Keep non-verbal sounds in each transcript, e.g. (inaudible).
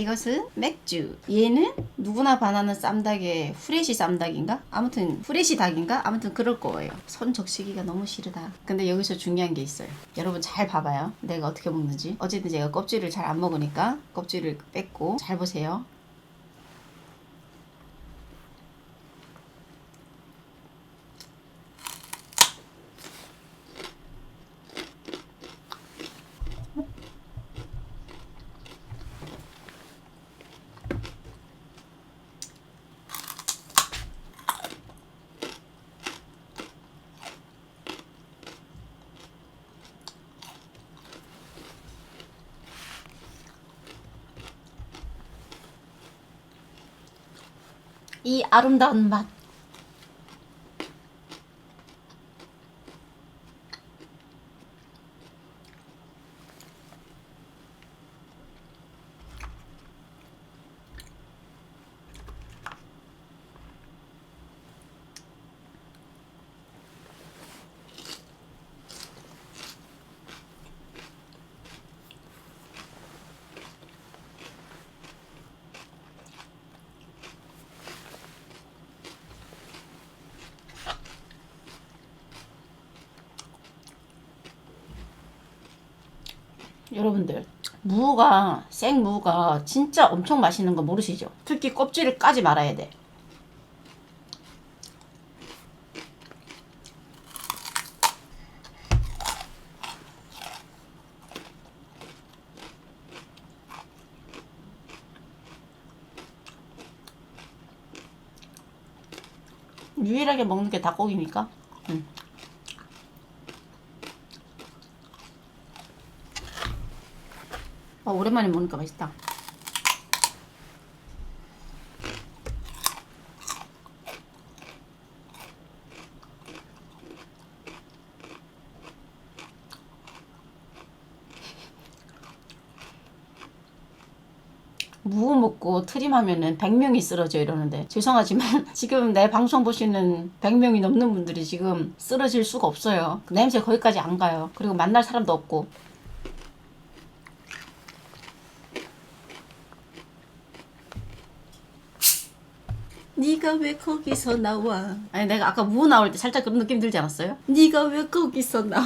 이것은 맥주. 얘는 누구나 반하는 쌈닭의 후레쉬 쌈닭인가? 아무튼 후레쉬 닭인가? 아무튼 그럴 거예요. 손 적시기가 너무 싫다. 근데 여기서 중요한 게 있어요. 여러분 잘 봐봐요. 내가 어떻게 먹는지. 어쨌든 제가 껍질을 잘 안 먹으니까 껍질을 뺐고 잘 보세요. 이 아름다운 맛. 여러분들 무가 생무가 진짜 엄청 맛있는 거 모르시죠? 특히 껍질을 까지 말아야 돼. 유일하게 먹는 게 닭고기니까. 응. 아, 오랜만에 먹으니까 맛있다. 무 먹고 트림하면은 100명이 쓰러져 이러는데 죄송하지만 (laughs) 지금 내 방송 보시는 100명이 넘는 분들이 지금 쓰러질 수가 없어요. 그 냄새 거기까지 안 가요. 그리고 만날 사람도 없고 네가 왜 거기서 나와? 아니 내가 아까 무 나올 때 살짝 그런 느낌 들지 않았어요? 네가 왜 거기서 나와?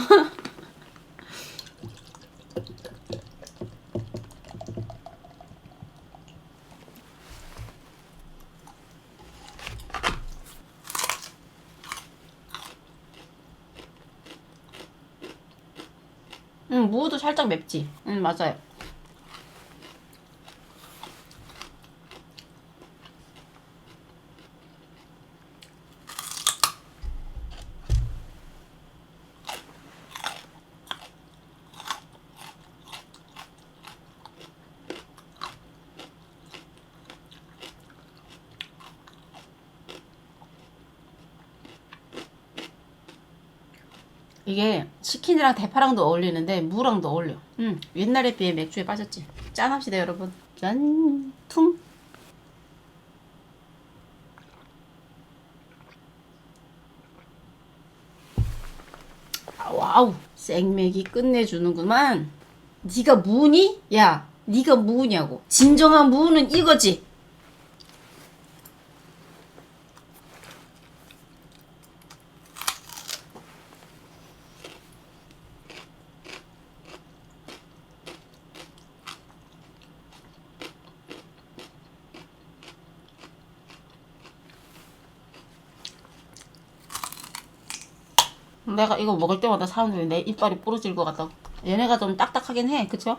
응, 무도 살짝 맵지. 응, 맞아요. 이게 치킨이랑 대파랑도 어울리는데 무랑도 어울려. 음, 옛날에 비해 맥주에 빠졌지. 짠합시다 여러분. 짠, 퉁. 아, 와우, 생맥이 끝내주는구만. 네가 무니? 야, 네가 무냐고. 진정한 무는 이거지. 내가 이거 먹을 때마다 사람들이 내 이빨이 부러질 것 같다고. 얘네가 좀 딱딱하긴 해, 그쵸?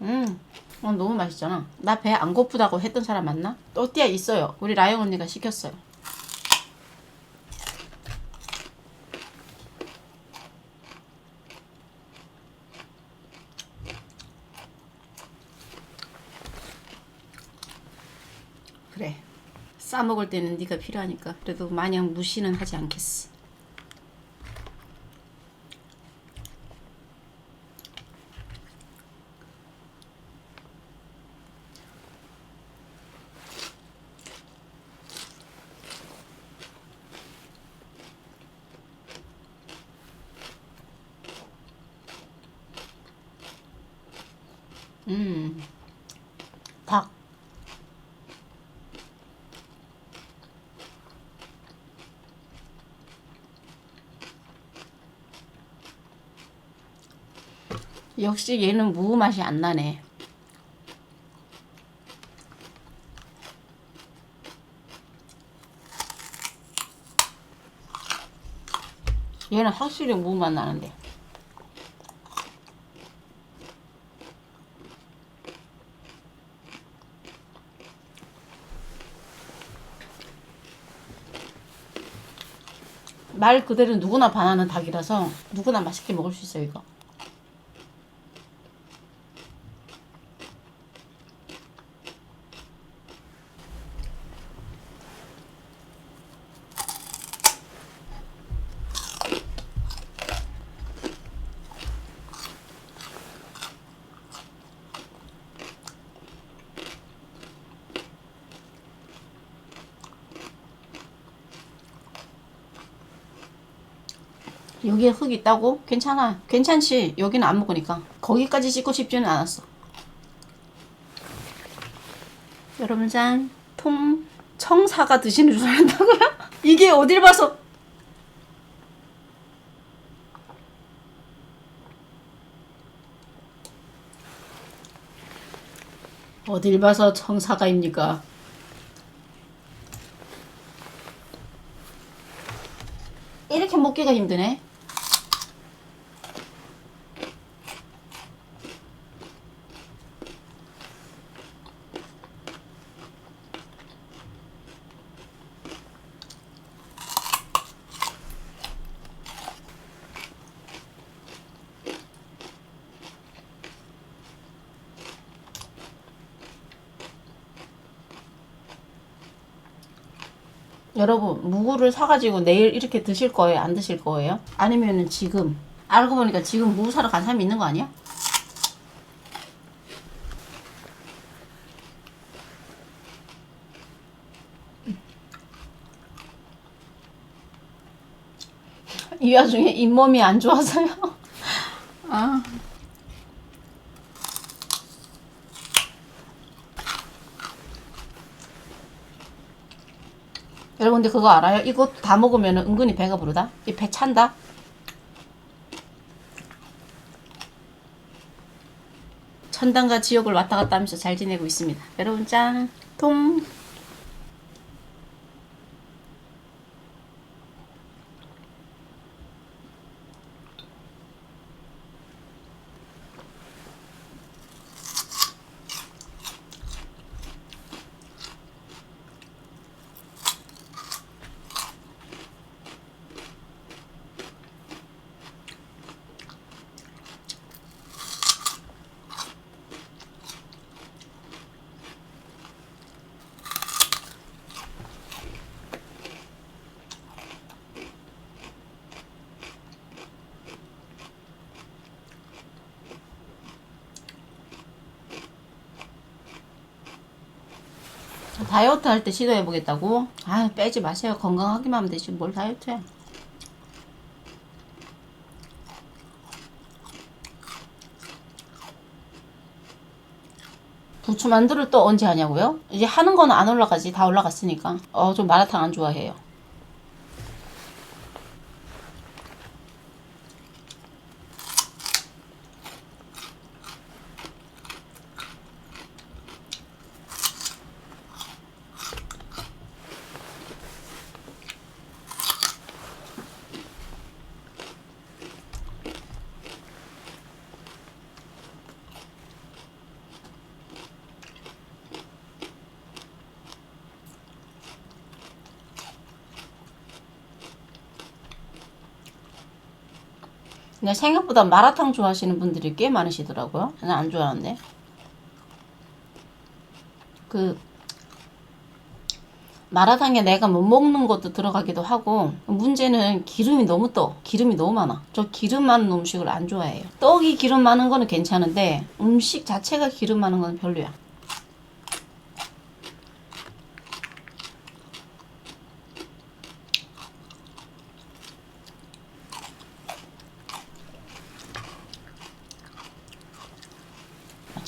음, 어, 너무 맛있잖아. 나 배 안 고프다고 했던 사람 맞나? 또띠아 있어요. 우리 라영 언니가 시켰어요. 그래. 싸 먹을 때는 네가 필요하니까 그래도 마냥 무시는 하지 않겠어. 음. 닭. 역시 얘는 무 맛이 안 나네. 얘는 확실히 무 맛 나는데. 말 그대로 누구나 반하는 닭이라서 누구나 맛있게 먹을 수 있어요 이거. 여기에 흙 있다고? 괜찮아. 괜찮지. 여기는 안 먹으니까. 거기까지 씻고 싶지는 않았어. 여러분 짠. 통 청사가 드시는 줄 알았다고요? (laughs) 이게 어딜 봐서 어딜 봐서 청사가입니까? 이렇게 먹기가 힘드네. 여러분 무를 사가지고 내일 이렇게 드실 거예요? 안 드실 거예요? 아니면은 지금 알고 보니까 지금 무 사러 간 사람이 있는 거 아니야? 이 와중에 잇몸이 안 좋아서요. (laughs) 아. 여러분 근데 그거 알아요? 이거 다 먹으면 은근히 배가 부르다. 이 배 찬다. 천당과 지옥을 왔다 갔다 하면서 잘 지내고 있습니다. 여러분 짠. 통. 다이어트 할 때 시도해 보겠다고? 아 빼지 마세요. 건강하기만 하면 되지 뭘 다이어트해. 부추 만두를 또 언제 하냐고요? 이제 하는 거는 안 올라가지. 다 올라갔으니까. 어, 좀 마라탕 안 좋아해요. 근데 생각보다 마라탕 좋아하시는 분들이 꽤 많으시더라고요. 저는 안 좋아하는데. 그 마라탕에 내가 못 먹는 것도 들어가기도 하고 문제는 기름이 너무 떠. 기름이 너무 많아. 저 기름 많은 음식을 안 좋아해요. 떡이 기름 많은 거는 괜찮은데 음식 자체가 기름 많은 건 별로야.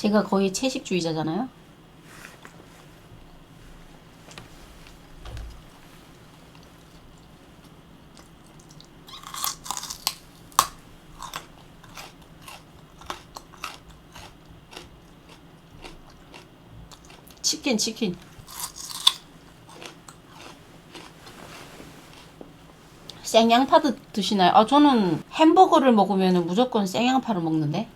제가 거의 채식주의자잖아요. 치킨 치킨 생양파도 드시나요? 아 저는 햄버거를 먹으면 무조건 생양파를 먹는데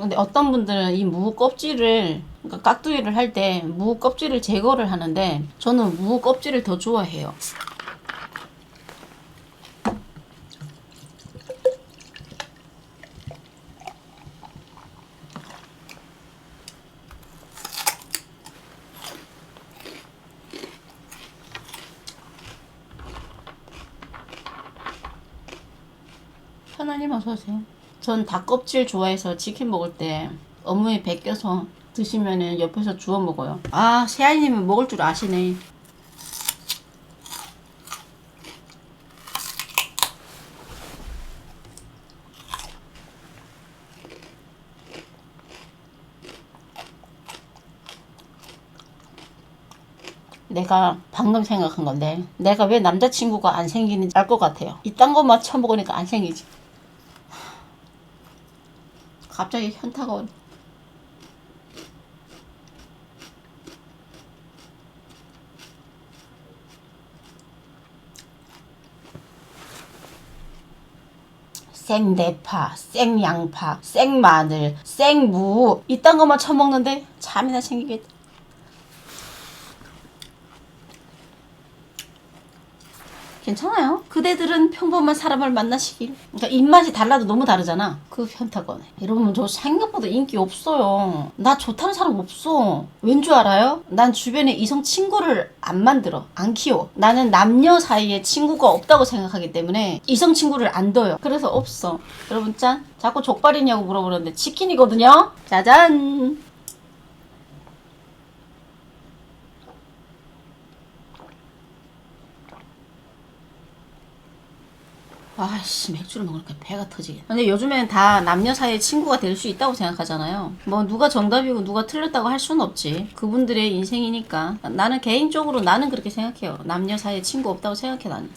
근데 어떤 분들은 이 무 껍질을 그러니까 깍두기를 할 때 무 껍질을 제거를 하는데 저는 무 껍질을 더 좋아해요. 하나님 어서 오세요. 전 닭껍질 좋아해서 치킨 먹을 때 어묵에 벗겨서 드시면은 옆에서 주워 먹어요. 아, 세아이님은 먹을 줄 아시네. 내가 방금 생각한 건데 내가 왜 남자친구가 안 생기는지 알 것 같아요. 이딴 것만 처먹으니까 안 생기지. 갑자기 현타가 오네. 생대파, 생양파, 생마늘, 생무 이딴 것만 처먹는데 잠이나 생기겠다. 괜찮아요. 그대들은 평범한 사람을 만나시길. 그러니까 입맛이 달라도 너무 다르잖아. 그 현타거네. 여러분 저 생각보다 인기 없어요. 나 좋다는 사람 없어. 왠 줄 알아요? 난 주변에 이성 친구를 안 만들어. 안 키워. 나는 남녀 사이에 친구가 없다고 생각하기 때문에 이성 친구를 안 둬요. 그래서 없어. 여러분 짠. 자꾸 족발이냐고 물어보는데 치킨이거든요. 짜잔. 아씨 맥주를 먹으니까 배가 터지게. 근데 요즘에는 다 남녀 사이에 친구가 될 수 있다고 생각하잖아요. 뭐 누가 정답이고 누가 틀렸다고 할 수는 없지. 그분들의 인생이니까. 나는 개인적으로 나는 그렇게 생각해요. 남녀 사이에 친구 없다고 생각해 나는.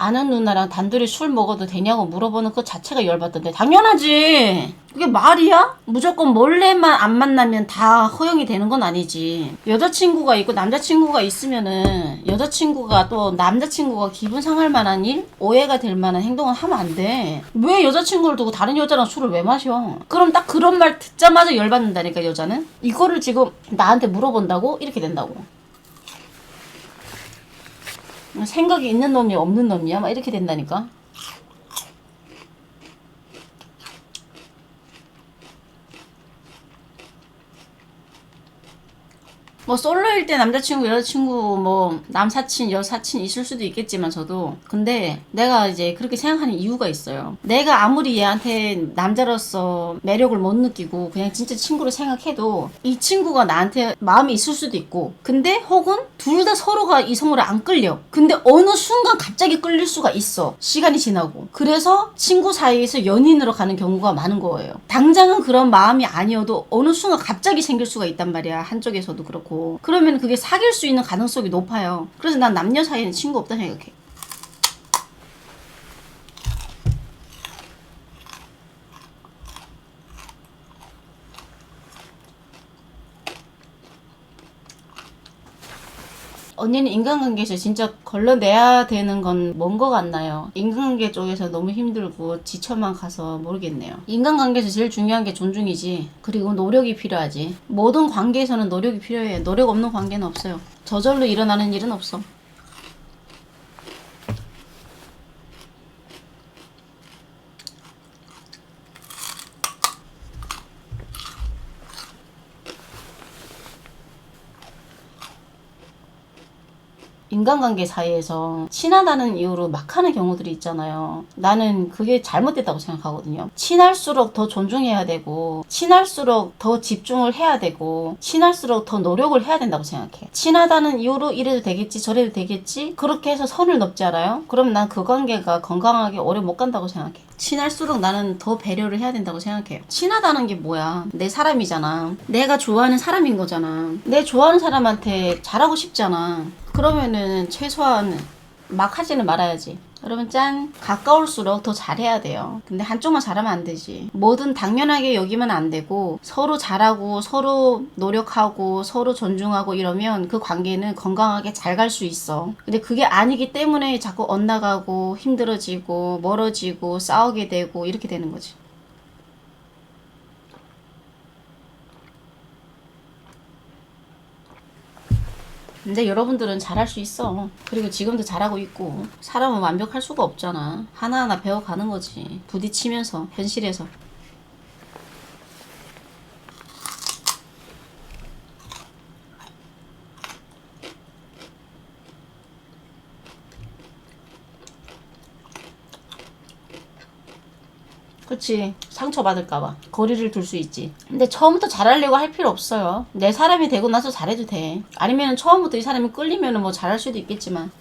아는 누나랑 단둘이 술 먹어도 되냐고 물어보는 그 자체가 열받던데. 당연하지. 그게 말이야? 무조건 몰래만 안 만나면 다 허용이 되는 건 아니지. 여자친구가 있고 남자친구가 있으면은 여자친구가 또 남자친구가 기분 상할 만한 일 오해가 될 만한 행동을 하면 안돼왜 여자친구를 두고 다른 여자랑 술을 왜 마셔? 그럼 딱 그런 말 듣자마자 열받는다니까 여자는? 이거를 지금 나한테 물어본다고? 이렇게 된다고 생각이 있는 놈이 없는 놈이야? 막 이렇게 된다니까. 뭐 솔로일 때 남자친구 여자친구 뭐 남사친 여사친 있을 수도 있겠지만 저도. 근데 내가 이제 그렇게 생각하는 이유가 있어요. 내가 아무리 얘한테 남자로서 매력을 못 느끼고 그냥 진짜 친구로 생각해도 이 친구가 나한테 마음이 있을 수도 있고. 근데 혹은 둘 다 서로가 이성으로 안 끌려. 근데 어느 순간 갑자기 끌릴 수가 있어. 시간이 지나고. 그래서 친구 사이에서 연인으로 가는 경우가 많은 거예요. 당장은 그런 마음이 아니어도 어느 순간 갑자기 생길 수가 있단 말이야. 한쪽에서도 그렇고 그러면 그게 사귈 수 있는 가능성이 높아요 그래서 난 남녀 사이에는 친구 없다 생각해 언니는 인간관계에서 진짜 걸러내야 되는 건 뭔 거 같나요? 인간 인간관계 쪽에서 너무 힘들고 지쳐만 가서 모르겠네요. 인간관계에서 제일 중요한 게 존중이지. 그리고 노력이 필요하지. 모든 관계에서는 노력이 필요해. 노력 없는 관계는 없어요. 저절로 일어나는 일은 없어. 인간관계 사이에서 친하다는 이유로 막 하는 경우들이 있잖아요. 나는 그게 잘못됐다고 생각하거든요. 친할수록 더 존중해야 되고, 친할수록 더 집중을 해야 되고, 친할수록 더 노력을 해야 된다고 생각해. 친하다는 이유로 이래도 되겠지, 저래도 되겠지? 그렇게 해서 선을 넘지 않아요? 그럼 난 그 관계가 건강하게 오래 못 간다고 생각해. 친할수록 나는 더 배려를 해야 된다고 생각해요. 친하다는 게 뭐야? 내 사람이잖아. 내가 좋아하는 사람인 거잖아. 내 좋아하는 사람한테 잘하고 싶잖아. 그러면은 최소한 막 하지는 말아야지. 여러분 짠 가까울수록 더 잘해야 돼요. 근데 한쪽만 잘하면 안 되지. 뭐든 당연하게 여기면 안 되고 서로 잘하고 서로 노력하고 서로 존중하고 이러면 그 관계는 건강하게 잘 갈 수 있어. 근데 그게 아니기 때문에 자꾸 엇나가고 힘들어지고 멀어지고 싸우게 되고 이렇게 되는 거지. 근데 여러분들은 잘할 수 있어. 그리고 지금도 잘하고 있고. 사람은 완벽할 수가 없잖아. 하나하나 배워가는 거지. 부딪히면서, 현실에서. 그치. 상처 받을까봐. 거리를 둘 수 있지. 근데 처음부터 잘하려고 할 필요 없어요. 내 사람이 되고 나서 잘해도 돼. 아니면 처음부터 이 사람이 끌리면 뭐 잘할 수도 있겠지만.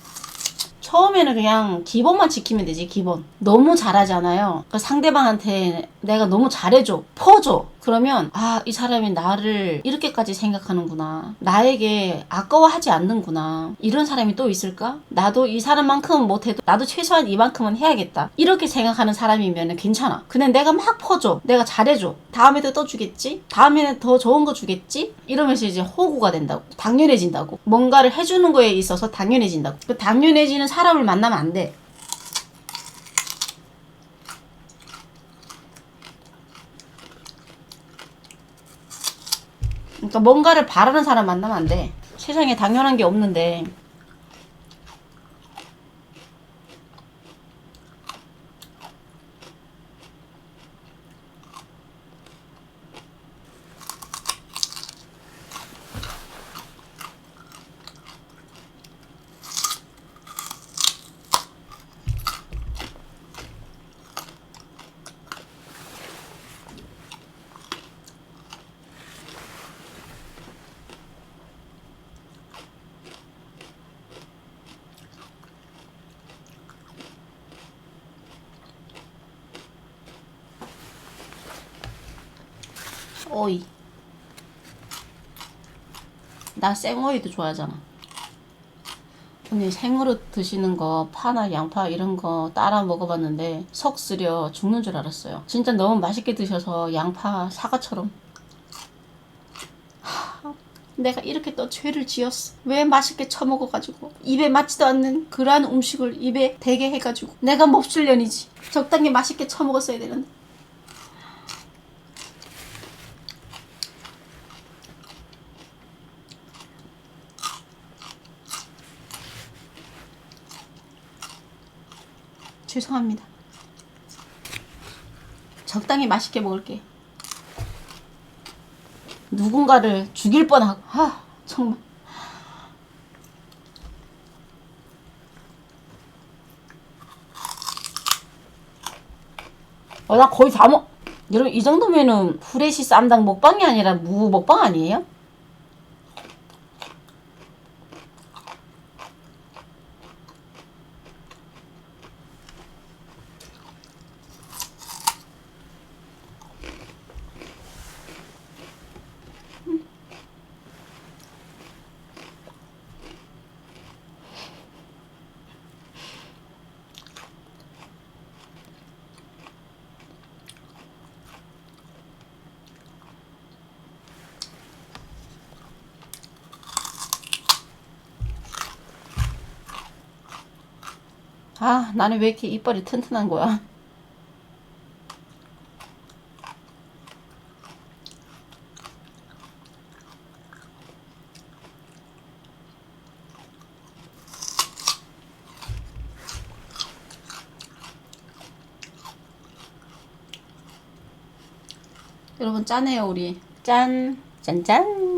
처음에는 그냥 기본만 지키면 되지 기본. 너무 잘하잖아요. 그 상대방한테 내가 너무 잘해줘 퍼줘 그러면 아 이 사람이 나를 이렇게까지 생각하는구나. 나에게 아까워하지 않는구나. 이런 사람이 또 있을까? 나도 이 사람만큼은 못해도 나도 최소한 이만큼은 해야겠다. 이렇게 생각하는 사람이면 괜찮아. 근데 내가 막 퍼줘. 내가 잘해줘. 다음에도 또 주겠지? 다음에는 더 좋은 거 주겠지? 이러면서 이제 호구가 된다고. 당연해진다고. 뭔가를 해주는 거에 있어서 당연해진다고. 그 당연해지는 사람을 만나면 안돼 그러니까 뭔가를 바라는 사람 만나면 안 돼. 세상에 당연한 게 없는데. 오이. 나 생오이도 좋아하잖아. 언니 생으로 드시는 거 파나 양파 이런 거 따라 먹어봤는데 석 쓰려 죽는 줄 알았어요. 진짜 너무 맛있게 드셔서 양파 사과처럼. 하, 내가 이렇게 또 죄를 지었어. 왜 맛있게 처먹어가지고 입에 맞지도 않는 그러한 음식을 입에 대게 해가지고 내가 몹쓸 년이지. 적당히 맛있게 처먹었어야 되는데. 죄송합니다. 적당히 맛있게 먹을게. 누군가를 죽일 뻔하고, 아, 정말. 어, 나 거의 다 먹, 여러분, 이 정도면은 후레쉬 쌈당 먹방이 아니라 무 먹방 아니에요? 아, 나는 왜 이렇게 이빨이 튼튼한 거야? 여러분 짠해요 우리 짠 짠짠